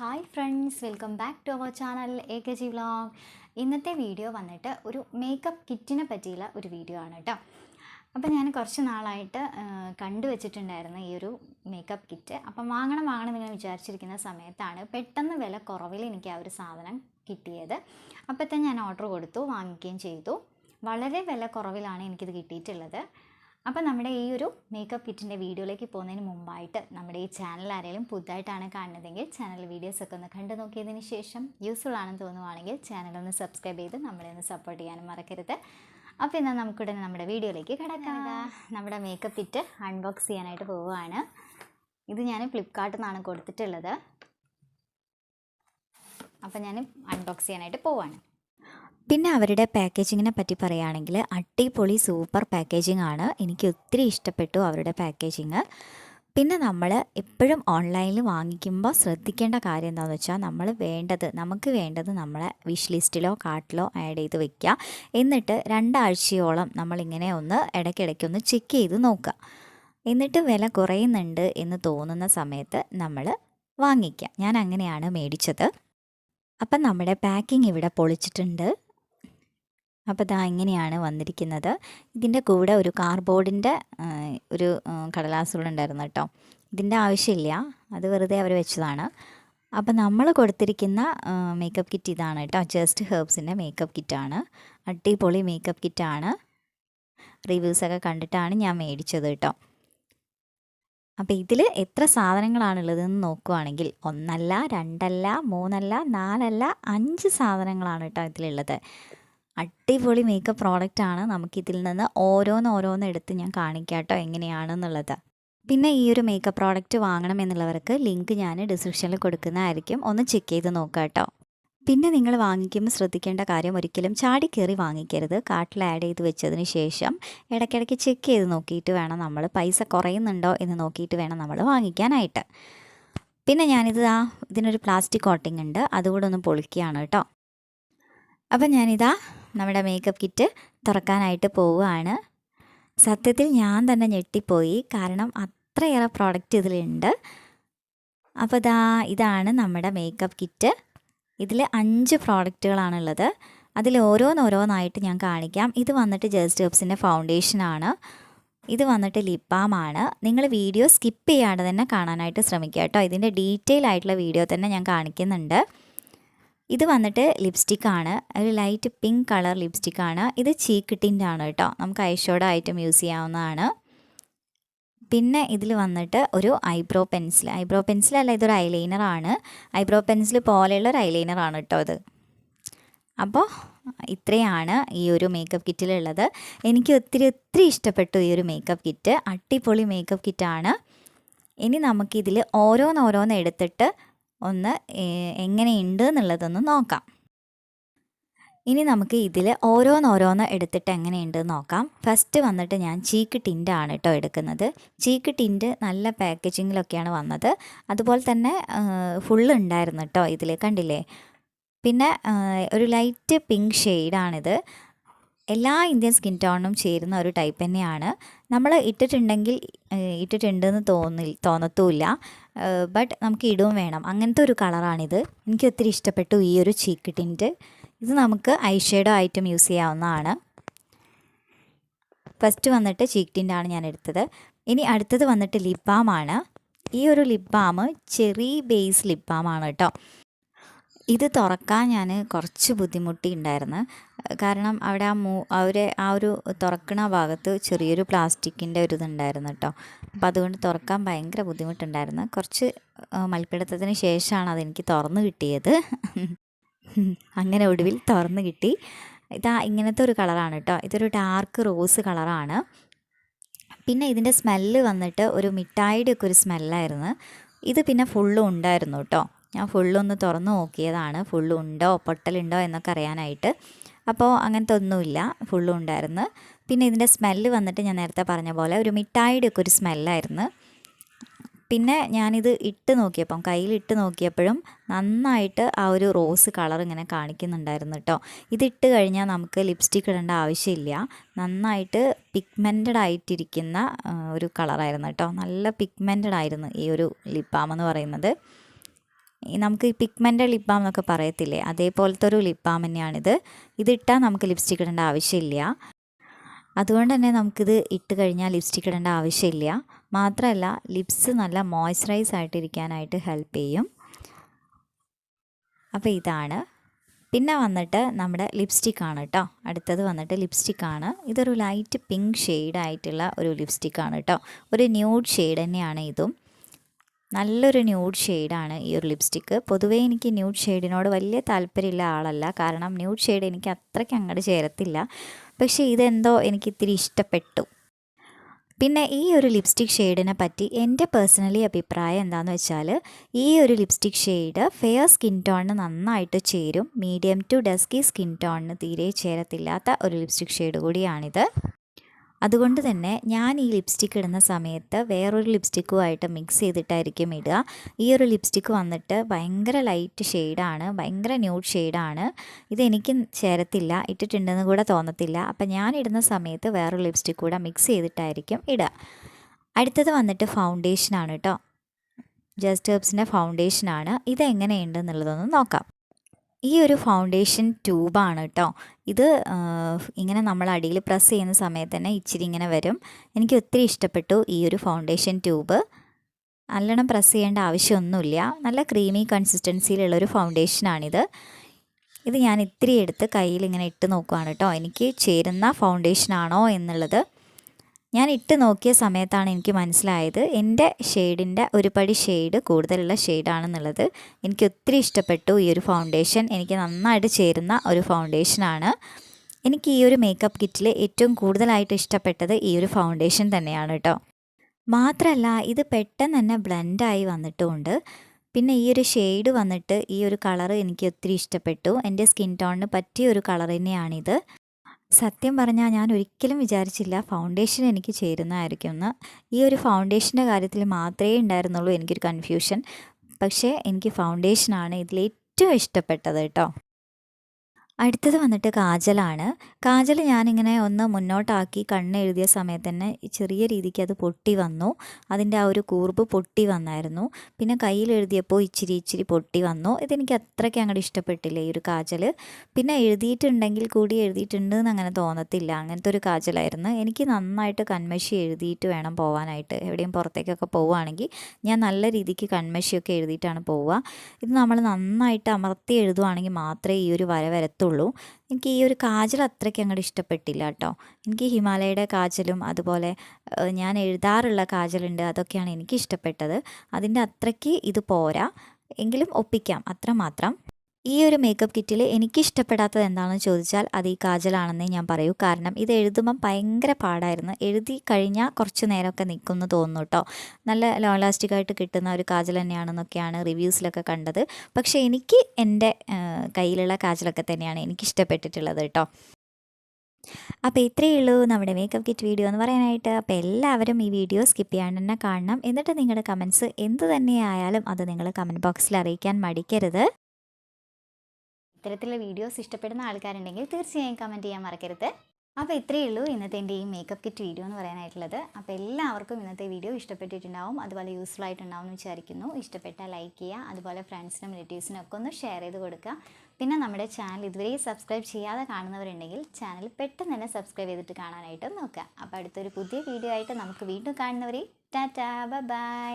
Hi friends welcome back to our channel A K G vlog ഇന്നത്തെ video വന്നിട്ട് ഒരു makeup കിറ്റിനെ പറ്റിയുള്ള ഒരു വീഡിയോ ആണ് കേട്ടോ അപ്പോൾ ഞാൻ കുറച്ച് നാളായിട്ട് കണ്ടുവച്ചിട്ടുണ്ടായിരുന്നു ഈ ഒരു മേക്കപ്പ് കിറ്റ് അപ്പം വാങ്ങണം വാങ്ങണം എന്ന് വിചാരിച്ചിരിക്കുന്ന സമയത്താണ് പെട്ടെന്ന് വില കുറവിൽ എനിക്ക് ആ ഒരു സാധനം കിട്ടിയത്. അപ്പോഴത്തെ ഞാൻ ഓർഡർ കൊടുത്തു വാങ്ങിക്കുകയും ചെയ്തു. വളരെ വില കുറവിലാണ് എനിക്കിത് കിട്ടിയിട്ടുള്ളത്. അപ്പോൾ നമ്മുടെ ഈ ഒരു മേക്കപ്പ് കിറ്റിന്റെ വീഡിയോയിലേക്ക് പോകുന്നതിന് മുമ്പായിട്ട് നമ്മുടെ ഈ ചാനൽ ആരെങ്കിലും പുതുതായിട്ടാണ് കാണുന്നതെങ്കിൽ ചാനൽ വീഡിയോസൊക്കെ ഒന്ന് കണ്ടു നോക്കിയതിന് ശേഷം യൂസ്ഫുൾ ആണെന്ന് തോന്നുവാണെങ്കിൽ ചാനൽ ഒന്ന് സബ്സ്ക്രൈബ് ചെയ്ത് നമ്മളെ ഒന്ന് സപ്പോർട്ട് ചെയ്യാനും മറക്കരുത്. അപ്പോൾ എന്നാൽ നമുക്കുടനെ നമ്മുടെ വീഡിയോയിലേക്ക് കിടക്കാം. നമ്മുടെ മേക്കപ്പ് കിറ്റ് അൺബോക്സ് ചെയ്യാനായിട്ട് പോവുകയാണ്. ഇത് ഞാൻ ഫ്ലിപ്കാർട്ടിൽ നിന്നാണ് കൊടുത്തിട്ടുള്ളത്. അപ്പോൾ ഞാൻ അൺബോക്സ് ചെയ്യാനായിട്ട് പോവാണ് പിന്നെ അവരുടെ പാക്കേജിങ്ങിനെ പറ്റി പറയുകയാണെങ്കിൽ അടിപൊളി സൂപ്പർ പാക്കേജിംഗ് ആണ്. എനിക്ക് ഒത്തിരി ഇഷ്ടപ്പെട്ടു അവരുടെ പാക്കേജിങ് പിന്നെ നമ്മൾ എപ്പോഴും ഓൺലൈനിൽ വാങ്ങിക്കുമ്പോൾ ശ്രദ്ധിക്കേണ്ട കാര്യം എന്താണെന്ന് വെച്ചാൽ നമ്മൾ വേണ്ടത് നമുക്ക് വേണ്ടത് നമ്മളെ വിഷ് ലിസ്റ്റിലോ കാർട്ടിലോ ആഡ് ചെയ്ത് വെക്കുക. എന്നിട്ട് രണ്ടാഴ്ചയോളം നമ്മളിങ്ങനെ ഒന്ന് ഇടയ്ക്കിടയ്ക്ക് ഒന്ന് ചെക്ക് ചെയ്ത് നോക്കുക. എന്നിട്ട് വില കുറയുന്നുണ്ട് എന്ന് തോന്നുന്ന സമയത്ത് നമ്മൾ വാങ്ങിക്കുക. ഞാൻ അങ്ങനെയാണ് മേടിച്ചത്. അപ്പം നമ്മുടെ പാക്കിംഗ് ഇവിടെ പൊളിച്ചിട്ടുണ്ട്. അപ്പോൾ ഇതാ ഇങ്ങനെയാണ് വന്നിരിക്കുന്നത്. ഇതിന്റെ കൂടെ ഒരു കാർബോർഡിന്റെ ഒരു കടലാസ് കൂടെ ഉണ്ടായിരുന്നു കേട്ടോ. ഇതിന്റെ ആവശ്യമില്ല. അത് വെറുതെ അവർ വെച്ചതാണ്. അപ്പോൾ നമ്മൾ കൊടുത്തിരിക്കുന്ന മേക്കപ്പ് കിറ്റ് ഇതാണ് കേട്ടോ. ജസ്റ്റ് ഹെർബ്സിന്റെ മേക്കപ്പ് കിറ്റാണ് അടിപൊളി മേക്കപ്പ് കിറ്റാണ് റിവ്യൂസൊക്കെ കണ്ടിട്ടാണ് ഞാൻ മേടിച്ചത് കേട്ടോ. അപ്പോൾ ഇതിൽ എത്ര സാധനങ്ങളാണുള്ളതെന്ന് നോക്കുവാണെങ്കിൽ ഒന്നല്ല രണ്ടല്ല മൂന്നല്ല നാലല്ല അഞ്ച് സാധനങ്ങളാണ് കേട്ടോ ഇതിലുള്ളത്. അടിപൊളി മേക്കപ്പ് ആണ് നമുക്കിതിൽ നിന്ന് ഓരോന്ന് ഓരോന്ന് എടുത്ത് ഞാൻ കാണിക്കാം കേട്ടോ എങ്ങനെയാണെന്നുള്ളത്. പിന്നെ ഈ ഒരു മേക്കപ്പ് പ്രോഡക്റ്റ് വാങ്ങണമെന്നുള്ളവർക്ക് ലിങ്ക് ഞാൻ ഡിസ്ക്രിപ്ഷനിൽ കൊടുക്കുന്നതായിരിക്കും. ഒന്ന് ചെക്ക് ചെയ്ത് നോക്കാം കേട്ടോ പിന്നെ നിങ്ങൾ വാങ്ങിക്കുമ്പോൾ ശ്രദ്ധിക്കേണ്ട കാര്യം ഒരിക്കലും ചാടി കയറി വാങ്ങിക്കരുത്. കാർട്ടിൽ ആഡ് ചെയ്ത് വെച്ചതിന് ശേഷം ഇടയ്ക്കിടയ്ക്ക് ചെക്ക് ചെയ്ത് നോക്കിയിട്ട് വേണം നമ്മൾ പൈസ കുറയുന്നുണ്ടോ എന്ന് നോക്കിയിട്ട് വേണം നമ്മൾ വാങ്ങിക്കാനായിട്ട്. പിന്നെ ഞാനിത് ആ ഇതിനൊരു പ്ലാസ്റ്റിക് കോട്ടിംഗ് ഉണ്ട്. അതുകൂടെ ഒന്ന് പൊളിക്കുകയാണ് കേട്ടോ. അപ്പം ഞാനിതാ നമ്മുടെ മേക്കപ്പ് കിറ്റ് തുറക്കാനായിട്ട് പോവുകയാണ്. സത്യത്തിൽ ഞാൻ തന്നെ ഞെട്ടിപ്പോയി. കാരണം അത്രയേറെ പ്രോഡക്റ്റ് ഇതിലുണ്ട്. അപ്പോൾ ഇതാ ഇതാണ് നമ്മുടെ മേക്കപ്പ് കിറ്റ് ഇതിൽ അഞ്ച് പ്രോഡക്റ്റുകളാണുള്ളത് അതിൽ ഓരോന്നോരോന്നായിട്ട് ഞാൻ കാണിക്കാം. ഇത് വന്നിട്ട് ജസ്റ്റ് ഹെർബ്സിന്റെ ഫൗണ്ടേഷനാണ് ഇത് വന്നിട്ട് ലിപ് ആണ്. നിങ്ങൾ വീഡിയോ സ്കിപ്പ് ചെയ്യാതെ തന്നെ കാണാനായിട്ട് ശ്രമിക്കുക കേട്ടോ. ഇതിന്റെ ഡീറ്റെയിൽ ആയിട്ടുള്ള വീഡിയോ തന്നെ ഞാൻ കാണിക്കുന്നുണ്ട്. ഇത് വന്നിട്ട് ലിപ്സ്റ്റിക്കാണ് ഒരു ലൈറ്റ് പിങ്ക് കളർ ലിപ്സ്റ്റിക്കാണ് ഇത് ചീക്കിട്ടിന്റെ ടിന്റ് ആണ് കേട്ടോ. നമുക്ക് ഐഷോഡോ ആയിട്ടും യൂസ് ചെയ്യാവുന്നതാണ്. പിന്നെ ഇതിൽ വന്നിട്ട് ഒരു ഐബ്രോ പെൻസിൽ ഐബ്രോ പെൻസിൽ അല്ല ഇതൊരു ഐലൈനർ ആണ്. ഐബ്രോ പെൻസിൽ പോലെയുള്ള ഒരു ഐലൈനർ ആണ് കേട്ടോ ഇത്. അപ്പോൾ ഇത്രയാണ് ഈ ഒരു മേക്കപ്പ് കിറ്റിലുള്ളത് എനിക്ക് ഒത്തിരി ഒത്തിരി ഇഷ്ടപ്പെട്ടു ഈ ഒരു മേക്കപ്പ് കിറ്റ് അടിപൊളി മേക്കപ്പ് കിറ്റാണ് ഇനി നമുക്കിതിൽ ഓരോന്നോരോന്ന് എടുത്തിട്ട് ഒന്ന് എങ്ങനെയുണ്ട് എന്നുള്ളതൊന്ന് നോക്കാം. ഇനി നമുക്ക് ഇതിൽ ഓരോന്നോരോന്ന് എടുത്തിട്ട് എങ്ങനെയുണ്ട് നോക്കാം. ഫസ്റ്റ് വന്നിട്ട് ഞാൻ ചീക്ക് ടിന്റ് ആണ് കേട്ടോ എടുക്കുന്നത്. ചീക്ക് ടിന്റ് നല്ല പാക്കേജിങ്ങിലൊക്കെയാണ് വന്നത്. അതുപോലെ തന്നെ ഫുള്ള് ഉണ്ടായിരുന്നു കേട്ടോ ഇതിൽ കണ്ടില്ലേ? പിന്നെ ഒരു ലൈറ്റ് പിങ്ക് ഷെയ്ഡാണിത് എല്ലാ ഇന്ത്യൻ സ്കിൻ ടോണിനും ചേരുന്ന ഒരു ടൈപ്പ് തന്നെയാണ്. നമ്മൾ ഇട്ടിട്ടുണ്ടെങ്കിൽ ഇട്ടിട്ടുണ്ടെന്ന് തോന്നി തോന്നത്തുമില്ല. ബട്ട് നമുക്ക് ഇടുകയും വേണം. അങ്ങനത്തെ ഒരു കളറാണിത്. എനിക്ക് ഒത്തിരി ഇഷ്ടപ്പെട്ടു ഈ ഒരു ചീക്ക് ടിന്റ്. ഇത് നമുക്ക് ഐഷേഡോ ആയിട്ടും യൂസ് ചെയ്യാവുന്നതാണ്. ഫസ്റ്റ് വന്നിട്ട് ചീക്ക് ടിന്റാണ് ഞാൻ എടുത്തത്. ഇനി അടുത്തത് വന്നിട്ട് ലിപ് ബാമാണ്. ഈ ഒരു lip balm cherry base lip ബാമാണ് കേട്ടോ. ഇത് തുറക്കാൻ ഞാൻ കുറച്ച് ബുദ്ധിമുട്ടി ഉണ്ടായിരുന്നു കാരണം അവിടെ ആ മൂ അവരെ ആ ഒരു തുറക്കണ ഭാഗത്ത് ചെറിയൊരു പ്ലാസ്റ്റിക്കിന്റെ ഒരു ഇതുണ്ടായിരുന്നു കേട്ടോ അപ്പം അതുകൊണ്ട് തുറക്കാൻ ഭയങ്കര ബുദ്ധിമുട്ടുണ്ടായിരുന്നു. കുറച്ച് മൽപ്പിടുത്തത്തിന് ശേഷമാണ് അതെനിക്ക് തുറന്ന് കിട്ടിയത്. അങ്ങനെ ഒടുവിൽ തുറന്ന് കിട്ടി. ഇതാ ഇങ്ങനത്തെ ഒരു കളറാണ് കേട്ടോ ഇതൊരു ഡാർക്ക് റോസ് കളറാണ്. പിന്നെ ഇതിന്റെ സ്മെല്ല് വന്നിട്ട് ഒരു മിഠായിയുടെ ഒക്കെ ഒരു സ്മെല്ലായിരുന്നു. ഇത് പിന്നെ ഫുള്ളും ഉണ്ടായിരുന്നു കേട്ടോ ഞാൻ ഫുള്ളൊന്ന് തുറന്ന് നോക്കിയതാണ്. ഫുള്ളുണ്ടോ പൊട്ടലുണ്ടോ? എന്നൊക്കെ അറിയാനായിട്ട്. അപ്പോൾ അങ്ങനത്തെ ഒന്നുമില്ല. ഫുള്ളും ഉണ്ടായിരുന്നു. പിന്നെ ഇതിന്റെ സ്മെല്ല് വന്നിട്ട് ഞാൻ നേരത്തെ പറഞ്ഞ പോലെ ഒരു മിഠായിയുടെ ഒക്കെ ഒരു സ്മെല്ലായിരുന്നു പിന്നെ ഞാനിത് ഇട്ട് നോക്കിയപ്പം കയ്യിൽ ഇട്ട് നോക്കിയപ്പോഴും നന്നായിട്ട് ആ ഒരു റോസ് കളർ ഇങ്ങനെ കാണിക്കുന്നുണ്ടായിരുന്നു കേട്ടോ ഇതിട്ട് കഴിഞ്ഞാൽ നമുക്ക് ലിപ്സ്റ്റിക് ഇടേണ്ട ആവശ്യമില്ല. നന്നായിട്ട് പിഗ്മെന്റഡ് ആയിട്ടിരിക്കുന്ന ഒരു കളറായിരുന്നു കേട്ടോ നല്ല പിഗ്മെന്റഡ് ആയിരുന്നു ഈ ഒരു ലിപ്പാമെന്ന് പറയുന്നത്. നമുക്ക് ഈ പിഗ്മെന്റ് ലിപ് ബാം എന്നൊക്കെ പറയത്തില്ലേ? അതേപോലത്തെ ഒരു ലിപ് ബാം തന്നെയാണിത് ഇതിട്ടാൽ നമുക്ക് ലിപ്സ്റ്റിക് ഇടേണ്ട ആവശ്യമില്ല. അതുകൊണ്ട് തന്നെ നമുക്കിത് ഇട്ട് കഴിഞ്ഞാൽ ലിപ്സ്റ്റിക് ഇടേണ്ട ആവശ്യമില്ല. മാത്രമല്ല ലിപ്സ് നല്ല മോയ്സ്ചറൈസ് ആയിട്ടിരിക്കാനായിട്ട് ഹെൽപ്പ് ചെയ്യും. അപ്പോൾ ഇതാണ്. പിന്നെ വന്നിട്ട് നമ്മുടെ ലിപ്സ്റ്റിക് ആണ് കേട്ടോ അടുത്തത് വന്നിട്ട് ലിപ്സ്റ്റിക് ആണ്. ഇതൊരു ലൈറ്റ് പിങ്ക് ആയിട്ടുള്ള ഒരു ലിപ്സ്റ്റിക് ആണ് കേട്ടോ ഒരു ന്യൂഡ് ഷെയ്ഡ് തന്നെയാണ് ഇതും. നല്ലൊരു ന്യൂഡ് ഷെയ്ഡാണ് ഈ ഒരു ലിപ്സ്റ്റിക്ക് പൊതുവേ എനിക്ക് ന്യൂഡ് ഷെയ്ഡിനോട് വലിയ താല്പര്യമുള്ള ആളല്ല. കാരണം ന്യൂഡ് ഷെയ്ഡ് എനിക്ക് അത്രയ്ക്ക് അങ്ങോട്ട് ചേരത്തില്ല. പക്ഷേ ഇതെന്തോ എനിക്ക് ഇത്തിരി ഇഷ്ടപ്പെട്ടു. പിന്നെ ഈ ഒരു ലിപ്സ്റ്റിക് ഷെയ്ഡിനെ പറ്റി എന്റെ പേഴ്സണലി അഭിപ്രായം എന്താണെന്ന് വെച്ചാൽ ഈ ഒരു ലിപ്സ്റ്റിക് ഷെയ്ഡ് ഫെയർ സ്കിൻ ടോണിന് നന്നായിട്ട് ചേരും. മീഡിയം ടു ഡസ്കി സ്കിൻ ടോണിന് തീരെ ചേരത്തില്ലാത്ത ഒരു ലിപ്സ്റ്റിക് ഷെയ്ഡ് കൂടിയാണിത്. അതുകൊണ്ട് തന്നെ ഞാൻ ഈ ലിപ്സ്റ്റിക്ക് ഇടുന്ന സമയത്ത് വേറൊരു ലിപ്സ്റ്റിക്കുമായിട്ട് മിക്സ് ചെയ്തിട്ടായിരിക്കും ഇടുക. ഈ ഒരു ലിപ്സ്റ്റിക്ക് വന്നിട്ട് ഭയങ്കര ലൈറ്റ് ഷെയ്ഡാണ് ഭയങ്കര ന്യൂഡ് ഷെയ്ഡാണ് ഇതെനിക്ക് ചേരത്തില്ല ഇട്ടിട്ടുണ്ടെന്ന് കൂടെ തോന്നത്തില്ല. അപ്പം ഞാൻ ഇടുന്ന സമയത്ത് വേറൊരു ലിപ്സ്റ്റിക്ക് കൂടെ മിക്സ് ചെയ്തിട്ടായിരിക്കും ഇടുക. അടുത്തത് വന്നിട്ട് ഫൗണ്ടേഷനാണ് കേട്ടോ ജസ്റ്റ് ഹെർബ്സിന്റെ ഫൗണ്ടേഷനാണ് ഇതെങ്ങനെയുണ്ടെന്നുള്ളതൊന്ന് നോക്കാം. ഈ ഒരു ഫൗണ്ടേഷൻ ട്യൂബാണ് കേട്ടോ ഇത് ഇങ്ങനെ നമ്മൾ അടിയിൽ പ്രസ് ചെയ്യുന്ന സമയത്ത് തന്നെ ഇച്ചിരി ഇങ്ങനെ വരും. എനിക്ക് ഒത്തിരി ഇഷ്ടപ്പെട്ടു ഈ ഒരു ഫൗണ്ടേഷൻ ട്യൂബ് നല്ലോണം പ്രസ് ചെയ്യേണ്ട ആവശ്യമൊന്നുമില്ല. നല്ല ക്രീമി കൺസിസ്റ്റൻസിയിലുള്ളൊരു ഫൗണ്ടേഷനാണിത് ഇത് ഞാൻ ഇത്തിരി എടുത്ത് കയ്യിൽ ഇങ്ങനെ ഇട്ട് നോക്കുകയാണ് കേട്ടോ എനിക്ക് ചേരുന്ന ഫൗണ്ടേഷനാണോ എന്നുള്ളത് ഞാൻ ഇട്ട് നോക്കിയ സമയത്താണ് എനിക്ക് മനസ്സിലായത് എന്റെ ഷെയ്ഡിന്റെ ഒരു പടി ഷെയ്ഡ് കൂടുതലുള്ള ഷെയ്ഡാണെന്നുള്ളത്. എനിക്ക് ഒത്തിരി ഇഷ്ടപ്പെട്ടു ഈ ഒരു ഫൗണ്ടേഷൻ എനിക്ക് നന്നായിട്ട് ചേരുന്ന ഒരു ഫൗണ്ടേഷനാണ് എനിക്ക് ഈ ഒരു മേക്കപ്പ് കിറ്റിൽ ഏറ്റവും കൂടുതലായിട്ട് ഇഷ്ടപ്പെട്ടത് ഈ ഒരു ഫൗണ്ടേഷൻ തന്നെയാണ് കേട്ടോ മാത്രമല്ല ഇത് പെട്ടെന്ന് തന്നെ ബ്ലെൻഡായി വന്നിട്ടുമുണ്ട് പിന്നെ ഈ ഒരു ഷെയ്ഡ് വന്നിട്ട് ഈ ഒരു കളർ എനിക്ക് ഒത്തിരി ഇഷ്ടപ്പെട്ടു. എന്റെ സ്കിൻ ടോണിന് പറ്റിയ ഒരു കളർ തന്നെയാണിത്. സത്യം പറഞ്ഞാൽ ഞാൻ ഒരിക്കലും വിചാരിച്ചില്ല ഫൗണ്ടേഷൻ എനിക്ക് ചേരുന്നതായിരിക്കും എന്ന്. ഈ ഒരു ഫൗണ്ടേഷന്റെ കാര്യത്തിൽ മാത്രമേ ഉണ്ടായിരുന്നുള്ളൂ എനിക്കൊരു കൺഫ്യൂഷൻ പക്ഷേ എനിക്ക് ഫൗണ്ടേഷനാണ് ഇതിൽ ഏറ്റവും ഇഷ്ടപ്പെട്ടത് കേട്ടോ. അടുത്തത് വന്നിട്ട് കാജലാണ്. കാജൽ ഞാനിങ്ങനെ ഒന്ന് മുന്നോട്ടാക്കി കണ്ണ് എഴുതിയ സമയത്ത് തന്നെ ചെറിയ രീതിക്ക് അത് പൊട്ടി വന്നു. അതിന്റെ ആ ഒരു കൂർബ് പൊട്ടി വന്നായിരുന്നു. പിന്നെ കയ്യിൽ എഴുതിയപ്പോൾ ഇച്ചിരി ഇച്ചിരി പൊട്ടി വന്നു. ഇതെനിക്ക് അത്രയ്ക്ക് അങ്ങോട്ട് ഇഷ്ടപ്പെട്ടില്ല ഈ ഒരു കാജൽ? പിന്നെ എഴുതിയിട്ടുണ്ടെങ്കിൽ കൂടി എഴുതിയിട്ടുണ്ട് എന്ന് അങ്ങനെ തോന്നത്തില്ല. അങ്ങനത്തെ ഒരു കാജലായിരുന്നു. എനിക്ക് നന്നായിട്ട് കൺമഷി എഴുതിയിട്ട് വേണം പോകാനായിട്ട് എവിടെയും പുറത്തേക്കൊക്കെ പോവുകയാണെങ്കിൽ ഞാൻ നല്ല രീതിക്ക് കൺമഷിയൊക്കെ എഴുതിയിട്ടാണ് പോവുക. ഇത് നമ്മൾ നന്നായിട്ട് അമർത്തി എഴുതുവാണെങ്കിൽ മാത്രമേ ഈ ഒരു വര വരത്തുള്ളൂ. എനിക്ക് ഈ ഒരു കാജൽ അത്രയ്ക്ക് അങ്ങോട്ട് ഇഷ്ടപ്പെട്ടില്ല കേട്ടോ എനിക്ക് ഹിമാലയയുടെ കാജലും അതുപോലെ ഞാൻ എഴുതാറുള്ള കാജലുണ്ട് അതൊക്കെയാണ് എനിക്ക് ഇഷ്ടപ്പെട്ടത്. അതിന്റെ അത്രയ്ക്ക് ഇത് പോരാ. എങ്കിലും ഒപ്പിക്കാം. അത്രമാത്രം. ഈ ഒരു മേക്കപ്പ് കിറ്റിൽ എനിക്ക് ഇഷ്ടപ്പെടാത്തത് എന്താണെന്ന് ചോദിച്ചാൽ അത് ഈ കാജലാണെന്നേ ഞാൻ പറയൂ. കാരണം ഇത് എഴുതുമ്പം ഭയങ്കര പാടായിരുന്നു. എഴുതി കഴിഞ്ഞാൽ കുറച്ച് നേരമൊക്കെ നിൽക്കുമെന്ന് തോന്നുന്നു കേട്ടോ നല്ല ലോങ് ലാസ്റ്റിക് ആയിട്ട് കിട്ടുന്ന ഒരു കാജൽ തന്നെയാണെന്നൊക്കെയാണ് റിവ്യൂസിലൊക്കെ കണ്ടത്. പക്ഷേ എനിക്ക് എന്റെ കയ്യിലുള്ള കാജലൊക്കെ തന്നെയാണ് എനിക്ക് ഇഷ്ടപ്പെട്ടിട്ടുള്ളത് കേട്ടോ അപ്പോൾ ഇത്രയേ ഉള്ളൂ നമ്മുടെ മേക്കപ്പ് കിറ്റ് വീഡിയോ എന്ന് പറയാനായിട്ട്. അപ്പോൾ എല്ലാവരും ഈ വീഡിയോ സ്കിപ്പ് ചെയ്യാണ്ട് തന്നെ കാണണം. എന്നിട്ട് നിങ്ങളുടെ കമൻസ് എന്ത് തന്നെയായാലും അത് നിങ്ങൾ കമന്റ് ബോക്സിൽ അറിയിക്കാൻ മടിക്കരുത്. ഇത്തരത്തിലുള്ള വീഡിയോസ് ഇഷ്ടപ്പെടുന്ന ആൾക്കാരുണ്ടെങ്കിൽ തീർച്ചയായും കമന്റ് ചെയ്യാൻ മറക്കരുത്. അപ്പോൾ ഇത്രയേ ഉള്ളൂ ഇന്നത്തെ എന്റെ ഈ മേക്കപ്പ് കിറ്റ് വീഡിയോ എന്ന് പറയാനായിട്ടുള്ളത്. അപ്പോൾ എല്ലാവർക്കും ഇന്നത്തെ വീഡിയോ ഇഷ്ടപ്പെട്ടിട്ടുണ്ടാവും അതുപോലെ യൂസ്ഫുൾ ആയിട്ടുണ്ടാവും എന്ന് വിചാരിക്കുന്നു. ഇഷ്ടപ്പെട്ടാൽ ലൈക്ക് ചെയ്യുക അതുപോലെ ഫ്രണ്ട്സിനും റിലേറ്റീവ്സിനും ഒക്കെ ഒന്ന് ഷെയർ ചെയ്ത് കൊടുക്കുക. പിന്നെ നമ്മുടെ ചാനൽ ഇതുവരെ സബ്സ്ക്രൈബ് ചെയ്യാതെ കാണുന്നവരുണ്ടെങ്കിൽ ചാനൽ പെട്ടെന്ന് തന്നെ സബ്സ്ക്രൈബ് ചെയ്തിട്ട് കാണാനായിട്ട് നോക്കുക. അപ്പോൾ അടുത്തൊരു പുതിയ വീഡിയോ ആയിട്ട് നമുക്ക് വീണ്ടും കാണുന്നവരെ ടാറ്റാ ബൈ.